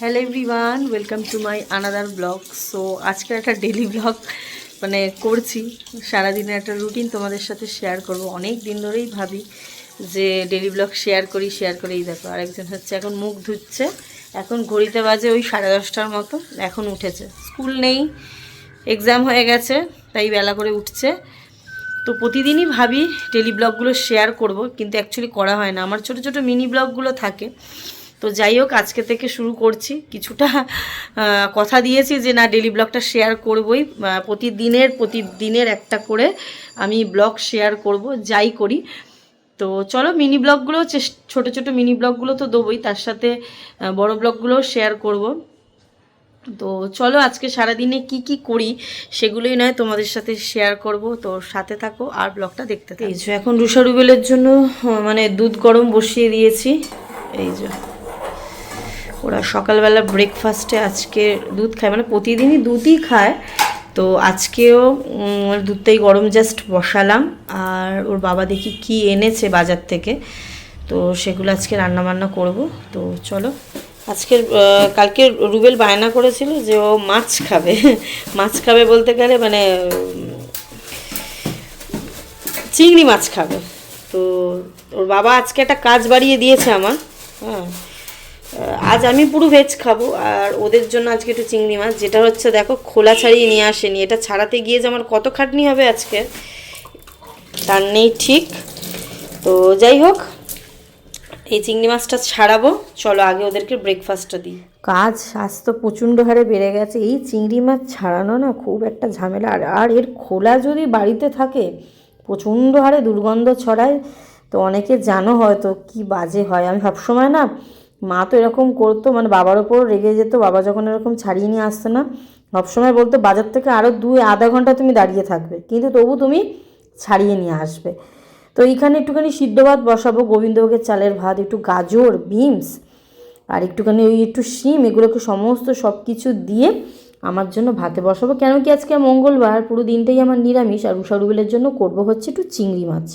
Hello everyone welcome to my another vlog so আজকে একটা daily blog মানে করছি। সারাদিনের একটা রুটিন তোমাদের সাথে শেয়ার করব। অনেক দিন ধরেই ভাবি যে ডেলি ব্লগ শেয়ার করি শেয়ার করি। এই দেখো, আরেকজন হচ্ছে এখন মুখ ধুচ্ছে। এখন ঘড়িতে বাজে ওই সাড়ে দশটার মতো। এখন উঠেছে। স্কুল নেই এক্সাম হয়ে গেছে, তাই বেলা করে উঠছে। তো প্রতিদিনই ভাবি ডেলি ব্লগগুলো শেয়ার করব, কিন্তু অ্যাকচুয়ালি করা হয় না। আমার ছোট ছোট মিনি ব্লগগুলো থাকে। তো যাই হোক, আজকে থেকে শুরু করছি। কিছুটা কথা দিয়েছি যে না ডেলি ব্লগটা শেয়ার করবই। প্রতিদিনের প্রতিদিনের একটা করে আমি ব্লগ শেয়ার করব, যাই করি। তো চলো মিনি ব্লগগুলো ছোট ছোট মিনি ব্লগগুলো তো দেবোই। তার সাথে বড় ব্লগগুলোও শেয়ার করব। তো চলো, আজকে সারাদিনে কি কি করি সেগুলোই নয়, তোমাদের সাথে শেয়ার করব। তো সাথে থাকো আর ব্লগটা দেখতে থাকো। এই যে, এখন রুষা রুবেলের জন্য মানে দুধ গরম বসিয়ে দিয়েছি। এই যে। ওরা সকালবেলা ব্রেকফাস্টে আজকে দুধ খায় মানে প্রতিদিনই দুধই খায়। তো আজকেও দুধটাই গরম জাস্ট বসালাম। আর ওর বাবা দেখি কি এনেছে বাজার থেকে। তো সেগুলো আজকে রান্না বান্না করব। তো চলো, আজকের কালকে রুবেল বায়না করেছিল যে ও মাছ খাবে। মাছ খাবে বলতে গেলে মানে চিংড়ি মাছ খাবে। তো ওর বাবা আজকে একটা কাজ বাড়িয়ে দিয়েছে আমার। হ্যাঁ। আজ আমি পুরো ভেজ খাব, আর ওদের জন্য আজকে একটু চিংড়ি মাছ, যেটা হচ্ছে দেখো, খোলা ছাড়িয়ে নিয়ে আসেনি। এটা ছাড়াতে গিয়ে যে আমার কত খাটনি হবে আজকে, তার নেই ঠিক। তো যাই হোক, এই চিংড়ি মাছটা ছাড়াবো। চলো আগে ওদেরকে ব্রেকফাস্টটা দিই। কাজ তো প্রচণ্ড হারে বেড়ে গেছে। এই চিংড়ি মাছ ছাড়ানো না খুব একটা ঝামেলা। আর আর এর খোলা যদি বাড়িতে থাকে, প্রচণ্ড হারে দুর্গন্ধ ছড়ায়, তো অনেকে জানো হয়তো কি বাজে হয়। আমি সবসময় না মা তো এরকম করতো মানে বাবার ওপর রেগে যেত, বাবা যখন এরকম ছাড়িয়ে নিয়ে আসতো না, সবসময় বলতো, বাজার থেকে আরও দুই আধা ঘণ্টা তুমি দাঁড়িয়ে থাকবে, কিন্তু তবু তুমি ছাড়িয়ে নিয়ে আসবে। তো এইখানে একটুখানি সিদ্ধ ভাত বসাবো, গোবিন্দভোগের চালের ভাত, একটু গাজর, বিনস, আর একটুখানি ওই একটু শিম, এগুলোকে সমস্ত সব কিছু দিয়ে আমার জন্য ভাতে বসাবো। কেন কি আজকে মঙ্গলবার, পুরো দিনটাই আমার নিরামিষ, আর উষা রুবেলের জন্য করব হচ্ছে একটু চিংড়ি মাছ।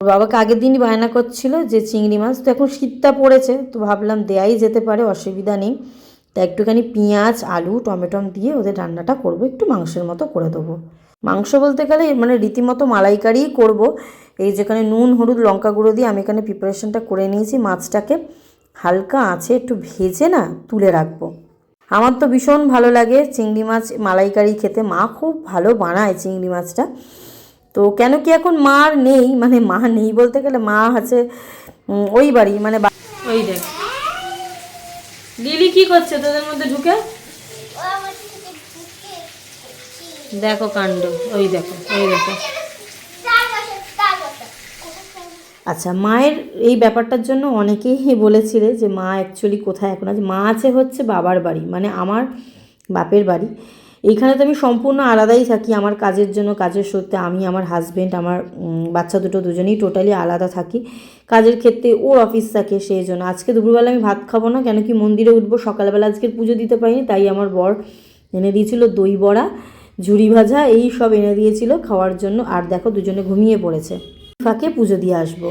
বাবাকে আগের দিনই বায়না করছিল যে চিংড়ি মাছ, তো এখন শীতটা পড়েছে, তো ভাবলাম দেয়াই যেতে পারে, অসুবিধা নেই। তা একটুখানি পেঁয়াজ, আলু টমেটম দিয়ে ওদের রান্নাটা করব, একটু মাংসের মতো করে দেবো। মাংস বলতে গেলে মানে রীতিমতো মালাইকারিই করব। এই যেখানে নুন, হলুদ, লঙ্কা গুঁড়ো দিয়ে আমি এখানে প্রিপারেশনটা করে নিয়েছি, মাছটাকে হালকা আছে একটু ভেজে না তুলে রাখব। আমার তো ভীষণ ভালো লাগে চিংড়ি মাছ মালাইকারি খেতে, মা খুব ভালো বানায় চিংড়ি মাছটা। তো কেন কি এখন মা আর নেই? মানে মা নেই বলতে গেলে মা আছে ওই বাড়ি মানে ওই দেখ। লিলি কি করছে তোদের মধ্যে ঢুকে? দেখো কাণ্ড ওই দেখো ওই দেখো। আচ্ছা মায়ের এই ব্যাপারটার জন্য অনেকেই বলেছিলে যে মা অ্যাকচুয়ালি কোথায় এখন আছে? মা আছে হচ্ছে বাবার বাড়ি মানে আমার বাপের বাড়ি। এইখানে তো আমি সম্পূর্ণ আলাদাই থাকি, আমার কাজের জন্য, কাজের সূত্রে। আমি, আমার হাজব্যান্ড আমার বাচ্চা দুটো দুজনেই টোটালি আলাদা থাকি। কাজের ক্ষেত্রে ওর অফিস থাকে সেই জন্য। আজকে দুপুরবেলা আমি ভাত খাব না, কেন কি মন্দিরে উঠবো, সকালবেলা আজকের পুজো দিতে পারিনি, তাই আমার বর এনে দিয়েছিল দই বড়া, ঝুড়ি ভাজা, এই সব এনে দিয়েছিল খাওয়ার জন্য। আর দেখো দুজনে ঘুমিয়ে পড়েছে। ফাঁকে পুজো দিয়ে আসব।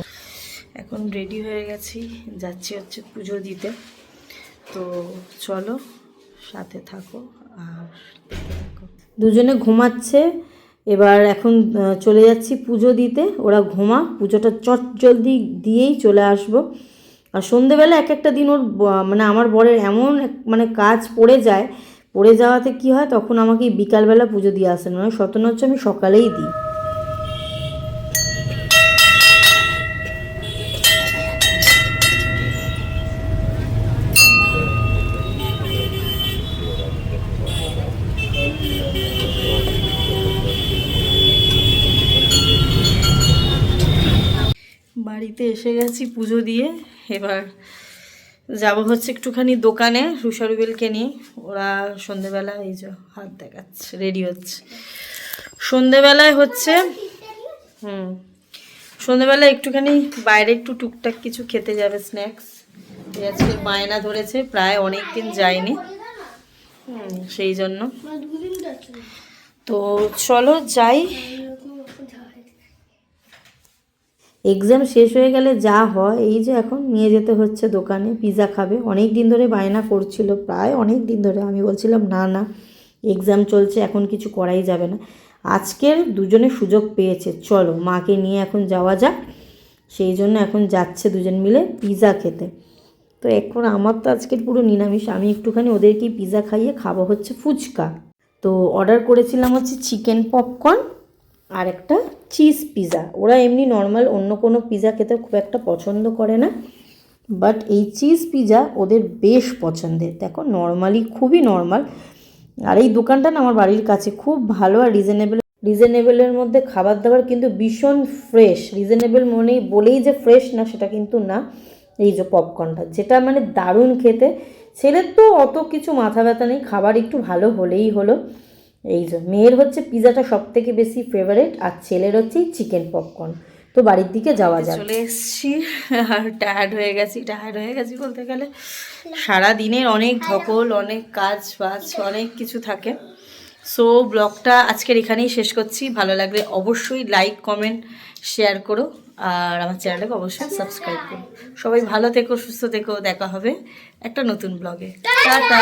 এখন রেডি হয়ে গেছি, যাচ্ছি হচ্ছে পুজো দিতে। তো চলো, সাথে থাকো। দুজনে ঘুমাচ্ছে। এবার এখন চলে যাচ্ছি পুজো দিতে। ওরা ঘুমা পুজোটা চট জলদি দিয়েই চলে আসব। আর সন্ধেবেলা এক একটা দিন ওর মানে আমার বরের এমন মানে কাজ পড়ে যায়, পড়ে যাওয়াতে কি হয়, তখন আমাকে বিকালবেলা পুজো দিয়ে আসেন। মানে সতনা হচ্ছে আমি সকালেই দিই। বাড়িতে এসে গেছি পুজো দিয়ে। এবার যাব হচ্ছে একটুখানি দোকানে রুষারুবেলকে নিয়ে। ওরা সন্ধেবেলা এই যে হাত দেখাচ্ছে রেডি হচ্ছে। সন্ধেবেলায় হচ্ছে হুম সন্ধেবেলা একটুখানি বাইরে একটু টুকটাক কিছু খেতে যাবে স্ন্যাক্স আজকে বায়না ধরেছে প্রায় অনেক দিন যায়নি। হুম, সেই জন্য। তো চলো যাই। এক্সাম শেষ হয়ে গেলে যা হয়, এই যে এখন নিয়ে যেতে হচ্ছে দোকানে পিৎজা খাবে। অনেক দিন ধরে বায়না করছিল, প্রায় অনেক দিন ধরে। আমি বলছিলাম, না না এক্সাম চলছে, এখন কিছু করাই যাবে না। আজকের দুজনে সুযোগ পেয়েছে। চলো, মাকে নিয়ে এখন যাওয়া যাক। সেই জন্য এখন যাচ্ছে দুজন মিলে পিৎজা খেতে। তো এখন আমার তো আজকের পুরো নিরামিষ। আমি একটুখানি ওদেরকেই পিৎজা খাইয়ে খাব হচ্ছে ফুচকা। তো অর্ডার করেছিলাম হচ্ছে চিকেন পপকর্ন আর একটা চিজ পিৎজা ওরা এমনি নর্মাল অন্য কোনো পিৎজা খেতে খুব একটা পছন্দ করে না বাট এই চিজ পিৎজা ওদের বেশ পছন্দের। দেখো নর্মালি খুবই নর্মাল আর এই দোকানটা না আমার বাড়ির কাছে খুব ভালো আর রিজনেবল রিজনেবলের মধ্যে খাবার দাবার কিন্তু ভীষণ ফ্রেশ রিজনেবল মনেই বলেই যে ফ্রেশ না, সেটা কিন্তু না। এই যে পপকর্নটা যেটা মানে দারুণ খেতে। ছেলের তো অত কিছু মাথা ব্যথা নেই, খাবার একটু ভালো হলেই হলো। এই যে মেয়ের হচ্ছে পিজাটা সব থেকে বেশি ফেভারেট আর ছেলের হচ্ছে চিকেন পপকর্ন তো বাড়ির দিকে যাওয়া যায় চলে এসেছি আর টায়ার্ড হয়ে গেছি টায়ার্ড হয়ে গেছি বলতে গেলে। সারা দিনের অনেক ধকল অনেক কাজ বাজ অনেক কিছু থাকে। সো ব্লগটা আজকের এখানেই শেষ করছি। ভালো লাগলে অবশ্যই লাইক কমেন্ট শেয়ার করো। আর আমার চ্যানেলটাকে অবশ্যই সাবস্ক্রাইব করো। সবাই ভালো থেকো সুস্থ থেকো। দেখা হবে একটা নতুন ব্লগে। টাটা!